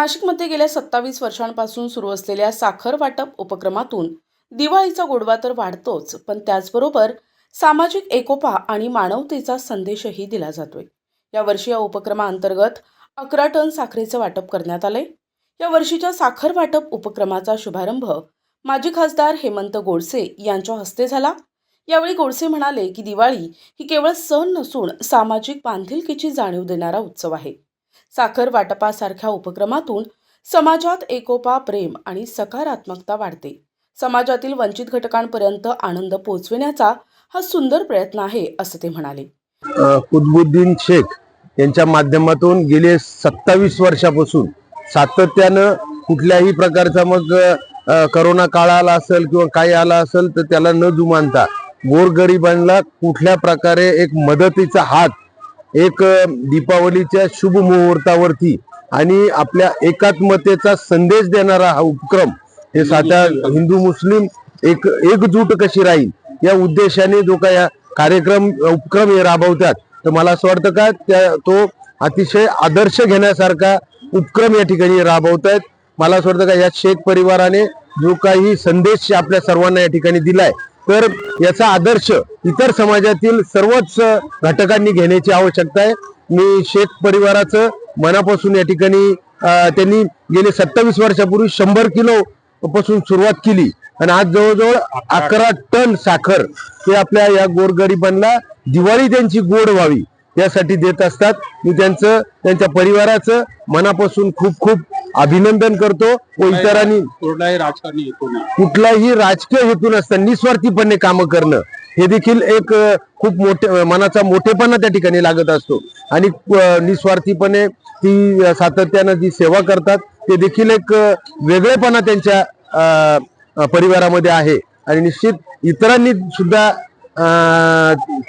नाशिकमध्ये गेल्या सत्तावीस वर्षांपासून सुरू असलेल्या साखर वाटप उपक्रमातून दिवाळीचा गोडवा तर वाढतोच पण त्याचबरोबर सामाजिक एकोपा आणि मानवतेचा संदेशही दिला जातोय. यावर्षी या उपक्रमाअंतर्गत अकरा टन साखरेचं वाटप करण्यात आलंय. या वर्षीच्या साखर वाटप उपक्रमाचा शुभारंभ माजी खासदार हेमंत गोडसे यांच्या हस्ते झाला. यावेळी गोडसे म्हणाले की दिवाळी ही केवळ सण नसून सामाजिक बांधिलकीची जाणीव देणारा उत्सव आहे. साखर वाटपासारख्या उपक्रमातून समाजात एकोपा प्रेम आणि सकारात्मकता वाढते. समाजातील वंचित घटकांपर्यंत आनंद पोहोचविण्याचा हा सुंदर प्रयत्न आहे असं ते म्हणाले. कुतबुद्दीन शेख यांच्या माध्यमातून गेले सत्तावीस वर्षापासून सातत्यानं कुठल्याही प्रकारचा मग करोना काळ आला असेल किंवा काही आला असेल तर त्याला न जुमानता गोरगरिबांना कुठल्या प्रकारे एक मदतीचा हात एक दीपावलीच्या शुभ मुहूर्तावरती आणि आपल्या एकात्मतेचा संदेश देणारा हा उपक्रम हे साध्या हिंदू मुस्लिम एक एकजूट कशी राहील या उद्देशाने जो काय कार्यक्रम उपक्रम हे राबवतात. तर मला असं वाटतं का त्या तो अतिशय आदर्श घेण्यासारखा उपक्रम या ठिकाणी राबवत आहेत मला असं वाटतं का या शेख परिवाराने जो काही संदेश आपल्या सर्वांना या ठिकाणी दिलाय तर याचा आदर्श इतर समाजातील सर्वच घटकांनी घेण्याची आवश्यकता आहे. मी शेख परिवाराचं मनापासून या ठिकाणी त्यांनी गेले सत्तावीस वर्षापूर्वी शंभर किलो पासून सुरुवात केली. आणि आज जवळजवळ अकरा टन साखर ते आपल्या या गोरगरिबांना दिवाळी त्यांची गोड व्हावी यासाठी देत असतात. मी त्यांचं त्यांच्या परिवाराचं मनापासून खूप खूप अभिनंदन करतो. व इतरांनी कुठलाही राजकीय हेतू नसता निस्वार्थीपणे कामं करणं हे देखील एक खूप मोठे मनाचा मोठेपणा त्या ठिकाणी लागत असतो. आणि निस्वार्थीपणे ती सातत्यानं जी सेवा करतात ते देखील एक वेगळेपणा त्यांच्या परिवारामध्ये आहे. आणि निश्चित इतरांनी सुद्धा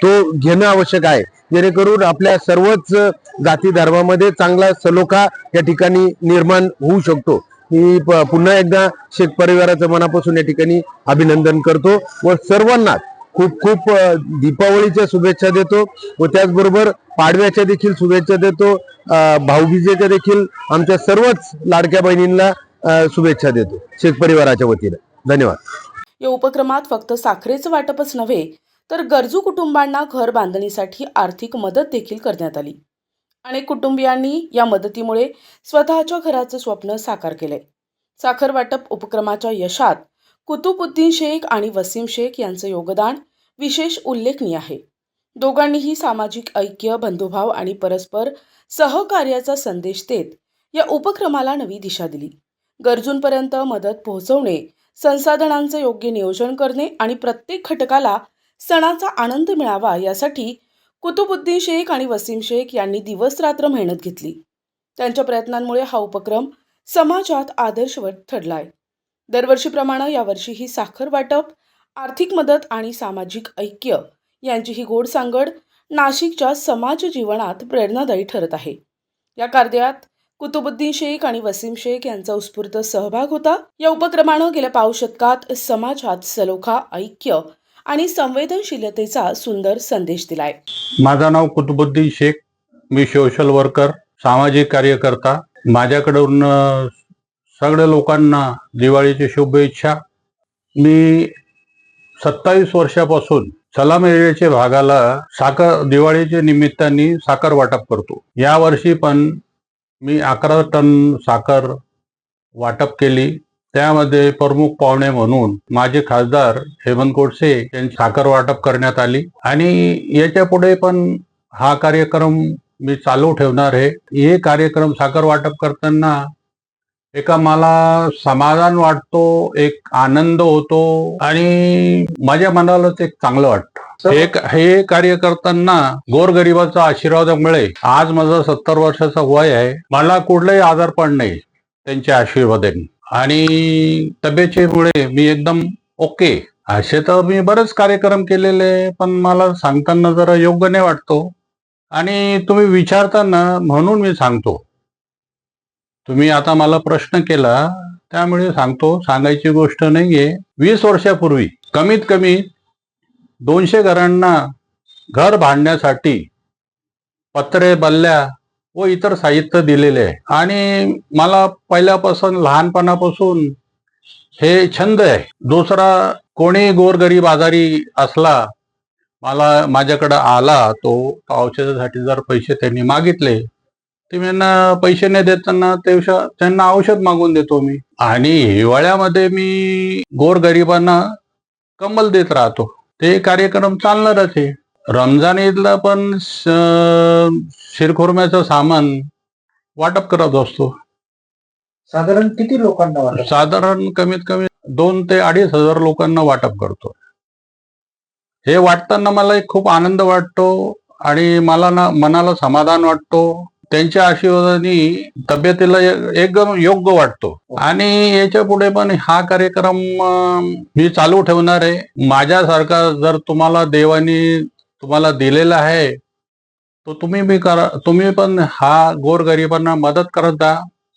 तो घेणं आवश्यक आहे. जेणेकरून आपल्या सर्वच जाती धर्मामध्ये चांगला सलोखा या ठिकाणी निर्माण होऊ शकतो. मी प- पुन्हा एकदा शेख परिवाराचं मनापासून या ठिकाणी अभिनंदन करतो व सर्वांनाच खूप खूप दीपावळीच्या दीपावलीच्या शुभेच्छा देतो व त्याचबरोबर पाडव्याच्या देखील शुभेच्छा देतो. भाऊबीजेच्या देखील आमच्या सर्वच लाडक्या बहिणींना शुभेच्छा देतो. शेख परिवाराच्या वतीने. धन्यवाद. या उपक्रमात फक्त साखरेचं वाटपच नव्हे तर गरजू कुटुंबांना घर बांधणीसाठी आर्थिक मदत देखील करण्यात आली. अनेक कुटुंबियांनी या मदतीमुळे स्वतःच्या घराचं स्वप्न साकार केलंय. साखर वाटप उपक्रमाच्या यशात कुतुबुद्दीन शेख आणि वसीम शेख यांचं योगदान विशेष उल्लेखनीय आहे. दोघांनीही सामाजिक ऐक्य बंधुभाव आणि परस्पर सहकार्याचा संदेश देत या उपक्रमाला नवी दिशा दिली. गरजूंपर्यंत मदत पोहोचवणे संसाधनांचं योग्य नियोजन करणे आणि प्रत्येक घटकाला सणाचा आनंद मिळावा यासाठी कुतुबुद्दीन शेख आणि वसीम शेख यांनी दिवसरात्र मेहनत घेतली. त्यांच्या प्रयत्नांमुळे हा उपक्रम समाजात आदर्शवत ठरलाय. दरवर्षीप्रमाणे यावर्षीही साखर वाटप आर्थिक मदत आणि सामाजिक ऐक्य यांची ही गोड सांगड नाशिकच्या समाज जीवनात प्रेरणादायी ठरत आहे. या कार्यात कुतुबुद्दीन शेख आणि वसीम शेख यांचा उत्स्फूर्त सहभाग होता. या उपक्रमानं गेल्या पाव शतकात समाजात सलोखा ऐक्य आणि संवेदनशीलतेचा सुंदर संदेश दिलाय. माझं नाव कुतुबुद्दीन शेख. मी सोशल वर्कर सामाजिक कार्यकर्ता. माझ्याकडून सगळ्या लोकांना दिवाळीची शुभेच्छा. मी सत्तावीस वर्षापासून सलाम एरियाच्या भागाला साखर दिवाळीच्या निमित्ताने साखर वाटप करतो. या वर्षी पण मी अकरा टन साखर वाटप केली. त्यामध्ये प्रमुख पाहुणे म्हणून माझे खासदार हेमंत गोडसे यांची साखर वाटप करण्यात आली. आणि याच्यापुढे पण हा कार्यक्रम मी चालू ठेवणार आहे. हे कार्यक्रम साखर वाटप करताना एका मला समाधान वाटतो एक आनंद होतो आणि माझ्या मनाला एक चांगलं वाटतं. हे हे कार्य करताना गोरगरिबाचा आशीर्वादामुळे आज माझा सत्तर वर्षाचा वय आहे. मला कुठलाही आजारपण नाही त्यांच्या आशीर्वादाने. आणि तब्येतीमुळे मी एकदम ओके. असे तर मी बरेच कार्यक्रम केलेले पण मला सांगताना जरा योग्य नाही वाटतो. आणि तुम्ही विचारताना म्हणून मी सांगतो. तुम्ही आता मला प्रश्न केला त्यामुळे सांगतो सांगायची गोष्ट नाहीये. वीस वर्षापूर्वी कमीत कमी दोनशे घरांना घर बांधण्यासाठी पत्रे बल्ल्या व इतर साहित्य दिलेले आहे. आणि मला पहिल्यापासून लहानपणापासून हे छंद आहे. दुसरा कोणी गोरगरीब आजारी असला मला माझ्याकडं आला तो औषधासाठी जर पैसे त्यांनी मागितले ते त्यांना पैसे न देताना त्यांना औषध मागून देतो मी. आणि हिवाळ्यामध्ये मी गोरगरिबांना कंबल देत राहतो. ते कार्यक्रम चालणारच आहे. रमजान ईदला पण शिरखुर्म्याचं सामान वाटप करत असतो. साधारण किती लोकांना साधारण कमीत कमी दोन ते अडीच हजार लोकांना वाटप करतो. हे वाटताना मला एक खूप आनंद वाटतो आणि मला ना मनाला समाधान वाटतो. त्यांच्या आशीर्वादाने तब्येतीला एकदम योग्य वाटतो. आणि याच्यापुढे पण हा कार्यक्रम मी चालू ठेवणार आहे. माझ्यासारखा जर तुम्हाला देवानी तुम्हाला दिलेला आहे तो तुम्ही बी करा तुम्ही पण हा गोरगरिबांना मदत करत जा.